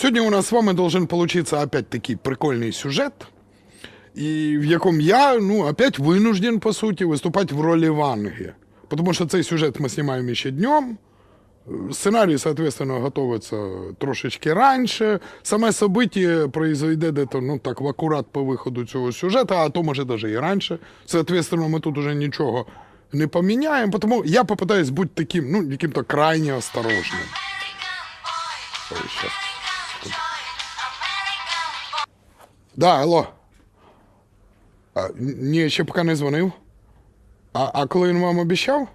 Сегодня у нас с вами должен получиться опять таки прикольный сюжет, и в яком я, ну, опять вынужден, по сути, выступать в роли Ванги. Потому что цей сюжет мы снимаем еще днем, Сценарій, соответственно, готовиться трошечки раніше. Саме событие произойде де-то, ну так, в акурат по виходу цього сюжету, а то може навіть і раніше. Соответственно, ми тут уже нічого не поміняємо. Тому я попитаюсь бути таким, ну, яким-то крайне осторожним. Ой, Да, алло. А, ні, ще поки не дзвонив. А, а коли він вам обіцяв?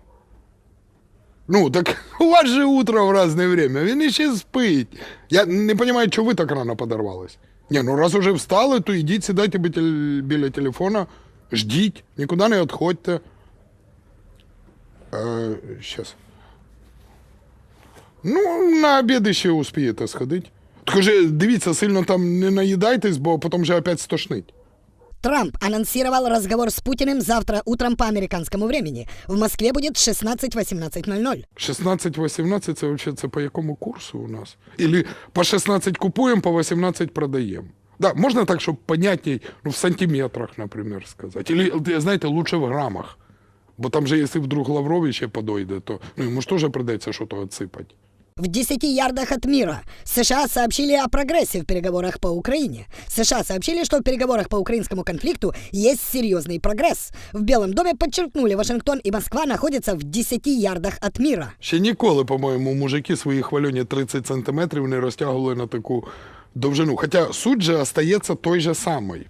Ну, так у вас же утро в разное время, він іще спить. Я не розумію, чого ви так рано подорвались. Ні, ну раз уже встали, то йдіть, сідайте біля, біля телефона, ждіть, нікуди не відходьте. Е, щас. Ну, на обід ще успієте сходити. Тільки дивіться, сильно там не наїдайтесь, бо потім же опять стошнить. Трамп анонсировал разговор с Путиным завтра утром по американскому времени. В Москве будет 16-18.00. 16-18 це вообще це по якому курсу у нас? Или по 16 купуємо, по 18 продаємо. Да, можна так, щоб понятней, ну, в сантиметрах, наприклад, сказати. Или, знаєте, лучше в грамах. Бо там же, якщо вдруг Лаврович ще подойде, то ну, йому ж теж придеться щось отсипати. В 10 ярдах от мира США сообщили о прогрессе в переговорах по Украине. США сообщили, что в переговорах по украинскому конфликту есть серьезный прогресс. В Белом доме подчеркнули, Вашингтон и Москва находятся в 10 ярдах от мира. Ще ніколи, по-моєму, мужики свої хвальоні 30 сантиметрів не розтягували на таку довжину. Хоча суть же остається той же самий.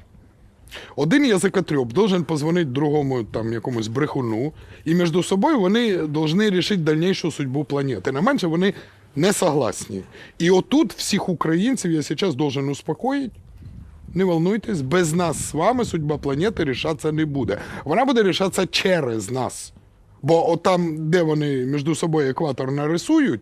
Один язикотреб должен позвонити другому там якомусь брехуну, і між собою вони повинні рішити дальнішу судьбу планети. Не менше вони не согласні. І отут всіх українців я зараз должен успокоїти. Не волнуйтесь, без нас з вами судьба планети рішатися не буде. Вона буде рішатися через нас. Бо отам, де вони між собою екватор нарисують,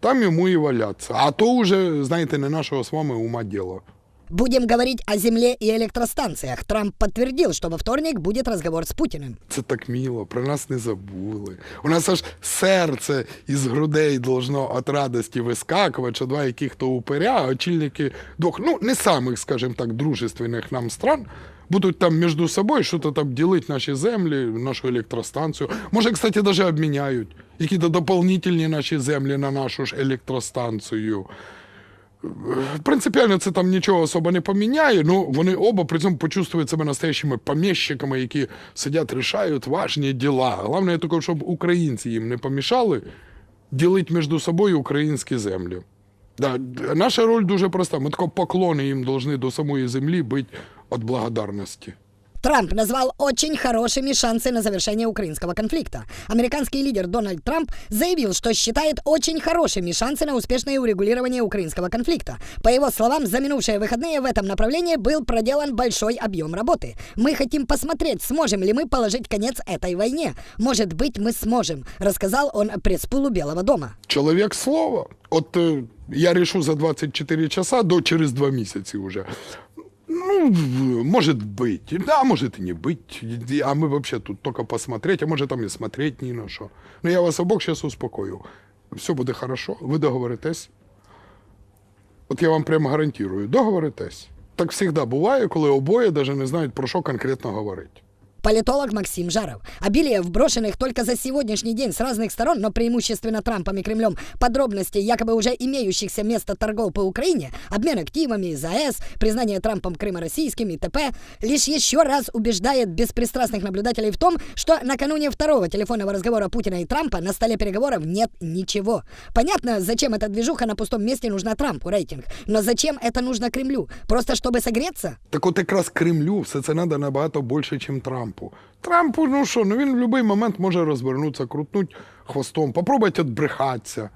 там йому і валяться. А то вже, знаєте, не нашого з вами ума діло. Будем говорить о земле и электростанциях. Трамп подтвердил, что во вторник будет разговор с Путиным. Це так мило, про нас не забули. У нас аж серце із грудей должно від радості вискакувати, що два яких-то упиря, очільники двох, ну, не самих, скажімо так, дружественних нам стран, будуть там між собою щось там ділити наші землі, нашу електростанцію. Може, кстати, навіть обміняють якісь дополнительні наші землі на нашу ж електростанцію. Принципіально це там нічого особо не поміняє, ну вони оба при цьому почувствують себе настоящими поміщиками, які сидять, рішають важні діла. Головне тільки, щоб українці їм не помішали ділити між собою українські землі. Да, наша роль дуже проста. Ми тако поклони їм повинні до самої землі бути від благодарності. Трамп назвал очень хорошими шансы на завершение украинского конфликта. Американский лидер Дональд Трамп заявил, что считает очень хорошими шансы на успешное урегулирование украинского конфликта. По его словам, за минувшие выходные в этом направлении был проделан большой объем работы. Мы хотим посмотреть, сможем ли мы положить конец этой войне. Может быть, мы сможем, рассказал он пресс-пулу Белого дома. Чоловік слова. От е, я рішу за 24 часа до через 2 місяці вже. Ну, может быть, да, может и не быть. А мы вообще тут только посмотреть, а может там и смотреть ни на что. Но я вас обох сейчас успокою. Все буде хорошо, ви договоритесь. От я вам прямо гарантую, договоритесь. Так завжди буває, коли обоє навіть не знають, про що конкретно говорити. Политолог Максим Жаров. Обилие вброшенных только за сегодняшний день с разных сторон, но преимущественно Трампом и Кремлем, подробностей якобы уже имеющихся места торгов по Украине, обмен активами из АЭС, признание Трампом Крыма российским и т.п. лишь еще раз убеждает беспристрастных наблюдателей в том, что накануне второго телефонного разговора Путина и Трампа на столе переговоров нет ничего. Понятно, зачем эта движуха на пустом месте нужна Трампу, рейтинг. Но зачем это нужно Кремлю? Просто чтобы согреться? Так от якраз Кремлю все це треба набагато більше, ніж Трампу. Трампу, ну що, ну він в будь-який момент може розвернутися, крутнути хвостом, попробувати відбрехатися.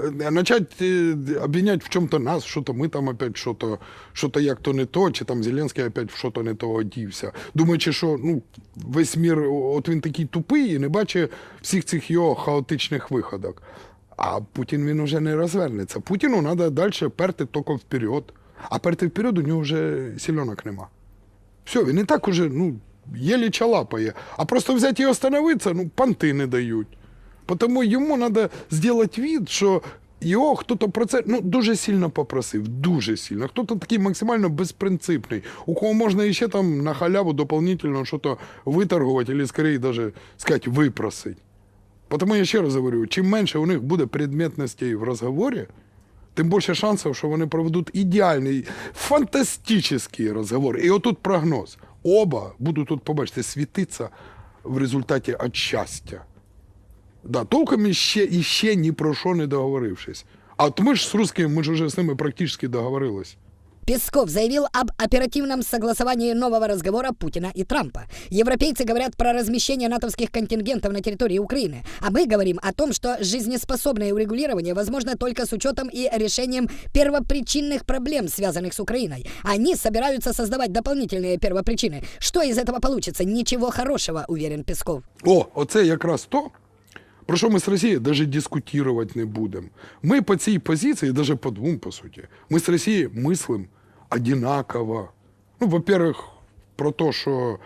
Е, Начать е, обвинять в чому-то нас, що-то ми там опять що-то, що-то як-то не то, чи там Зеленський опять в що-то не то одівся. Думаючи, що ну, весь мір, от він такий тупий і не бачить всіх цих його хаотичних виходок. А Путін він уже не розвернеться. Путіну треба далі перти тільки вперед. А перти вперед у нього вже сільонок нема. Все, він і так уже, ну, єлі чалапає. А просто взяти і остановитися, ну, понти не дають. Тому йому треба зробити вид, що його хто-то про це ну, дуже сильно попросив, дуже сильно. Хто-то такий максимально безпринципний, у кого можна іще там на халяву дополнительно щось виторгувати, або скоріше даже сказати, випросити. Тому я ще раз говорю, чим менше у них буде предметностей в розговорі, тим більше шансів, що вони проведуть ідеальний, фантастичний розговор. І отут прогноз. Оба будуть тут, побачите, світитися в результаті від щастя. Да, толком іще, іще ні про що не договорившись. А от ми ж з русскими, ми ж вже з ними практично договорились. Песков заявил об оперативном согласовании нового разговора Путина и Трампа. Европейцы говорят про размещение натовских контингентов на территории Украины, а мы говорим о том, что жизнеспособное урегулирование возможно только с учетом и решением первопричинных проблем, связанных с Украиной. Они собираются создавать дополнительные первопричины. Что из этого получится? Ничего хорошего, уверен Песков. О, оце якраз то, про що ми з Росією навіть дискутувати не будемо. Ми по цій позиції, навіть по двом, по суті, ми з Росією мислимо одинаково. Ну, во-первых, про те, що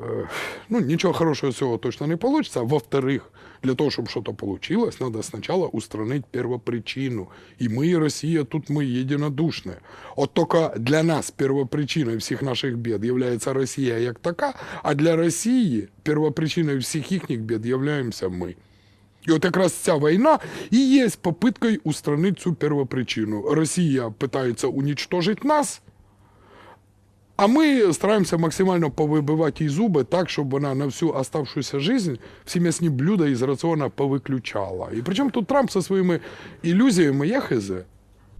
е, ну, нічого хорошого з точно не. А во-вторых, для того, щоб щось вийшло, треба спочатку устранити первопричину. І ми, і Росія, тут ми єдинодушні. От тільки для нас первопричиною всіх наших бід є Росія як така, а для Росії первопричиною всіх їхніх бід являємося ми. І от якраз ця війна і є попиткою устранити цю первопричину. Росія питається унічтожити нас, а ми стараємося максимально повибивати їй зуби так, щоб вона на всю оставшуюся жизнь всі м'ясні блюда із раціона повиключала. І причому тут Трамп зі своїми ілюзіями є хз.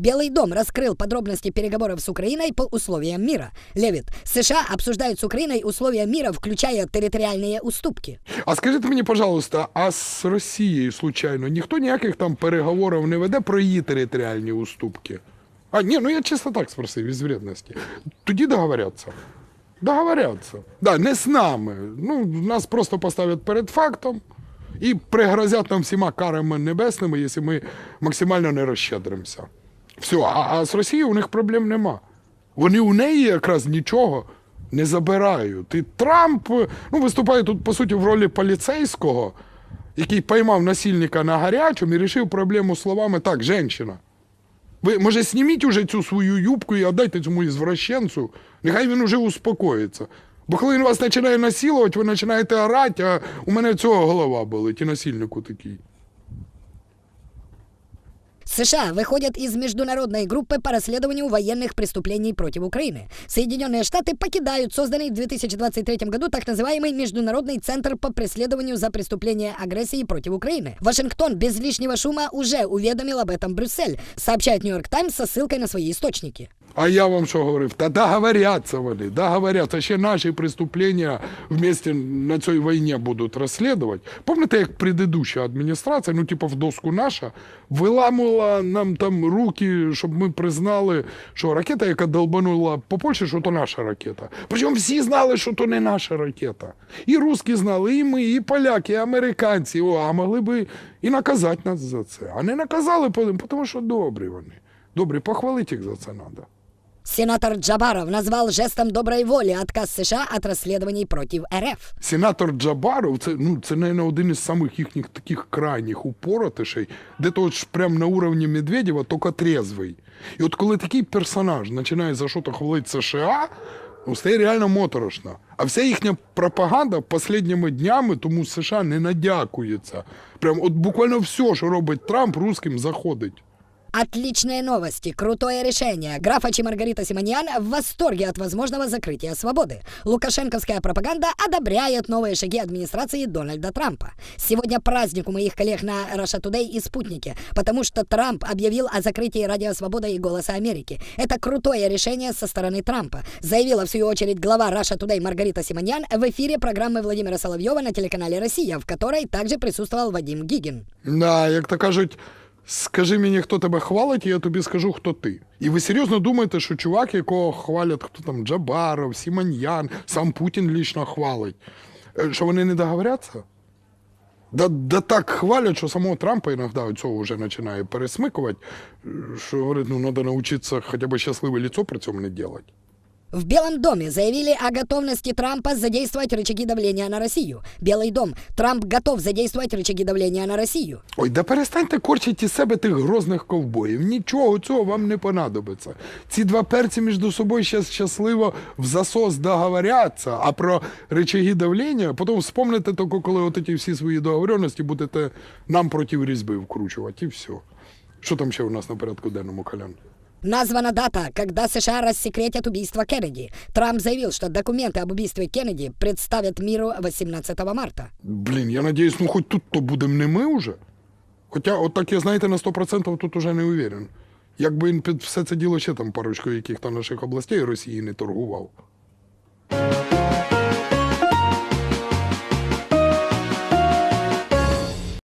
Белый дом раскрыл подробности переговоров с Украиной по условиям мира. Левит, США обсуждают с Украиной условия мира, включая территориальные уступки. А скажіть мені, пожалуйста, а з Росією, случайно, ніхто ніяких там переговорів не веде про її територіальні уступки? А, ні, ну я чисто так спросив, із вредності. Тоді договоряться. Договоряться. Да, не з нами. Ну, нас просто поставлять перед фактом і пригрозять нам всіма карами небесними, якщо ми максимально не розщедримося. Все, а, а з Росією у них проблем нема. Вони у неї якраз нічого не забирають. І Трамп ну, виступає тут, по суті, в ролі поліцейського, який поймав насильника на гарячому і рішив проблему словами так, женщина. Ви, може, зніміть уже цю свою юбку і віддайте цьому ізвращенцю, нехай він уже успокоїться. Бо коли він вас починає насилувати, ви починаєте орати, а у мене цього голова болить, і насильнику такий. США выходят из международной группы по расследованию военных преступлений против Украины. Соединенные Штаты покидают созданный в 2023 году так называемый Международный центр по преследованию за преступления агрессии против Украины. Вашингтон без лишнего шума уже уведомил об этом Брюссель, сообщает Нью-Йорк Таймс со ссылкой на свои источники. А я вам що говорив? Та договоряться вони, договоряться. Ще наші преступлення вместе на цій війні будуть розслідувати. Пам'ятаєте, як предыдуща адміністрація, ну типу в доску наша, виламувала нам там руки, щоб ми признали, що ракета, яка долбанула по Польщі, що то наша ракета. Причому всі знали, що то не наша ракета. І русські знали, і ми, і поляки, і американці. О, а могли би і наказати нас за це. А не наказали, тому що добрі вони. Добрі, похвалити їх за це треба. Сенатор Джабаров назвал жестом доброй воли отказ США от расследований против РФ. Сенатор Джабаров, це, ну, це, наверное, один із самих їхніх таких крайніх упоротишей, де то ж прям на уровні Медведєва, тільки трезвий. І от коли такий персонаж починає за що-то хвалити США, ну, стає реально моторошно. А вся їхня пропаганда останніми днями тому США не надякується. Прям от буквально все, що робить Трамп, русським заходить. Отличные новости, крутое решение. Графач и Маргарита Симоньян в восторге от возможного закрытия свободы. Лукашенковская пропаганда одобряет новые шаги администрации Дональда Трампа. Сегодня праздник у моих коллег на Russia Today и Спутнике, потому что Трамп объявил о закрытии Радио Свобода и Голоса Америки. Это крутое решение со стороны Трампа, заявила в свою очередь глава Russia Today Маргарита Симоньян в эфире программы Владимира Соловьева на телеканале «Россия», в которой также присутствовал Вадим Гигин. Да, як то кажуть, скажи мені, хто тебе хвалить, і я тобі скажу, хто ти. І ви серйозно думаєте, що чувак, якого хвалять, хто там Джабаров, Сіманьян, сам Путін лічно хвалить, е, що вони не договоряться? Да, да так хвалять, що самого Трампа іноді цього вже починає пересмикувати, що говорить, ну треба навчитися хоча б щасливе лицо при цьому не робити. В Белом доме заявили о готовности Трампа задействовать рычаги давления на Россию. Белый дом. Трамп готов задействовать рычаги давления на Россию. Ой, да перестаньте корчити із себе тих грозних ковбоїв. Нічого цього вам не понадобиться. Ці два перці між собою щас щасливо в засос договоряться, а про рычаги давлення потім вспомните тільки, коли от ці всі свої договоренності будете нам проти різьби вкручувати, і все. Що там ще у нас на порядку денному, Колян? Названа дата, когда США рассекретят убийство Кеннеди. Трамп заявил, что документы об убийстве Кеннеди представят миру 18 марта. Блін, я надіюсь, ну хоч тут то будемо не ми уже. Хоча, от так я знаєте, на 100% тут уже не уверен. Якби він під все це діло ще там парочкою яких-то наших областей Росії не торгував.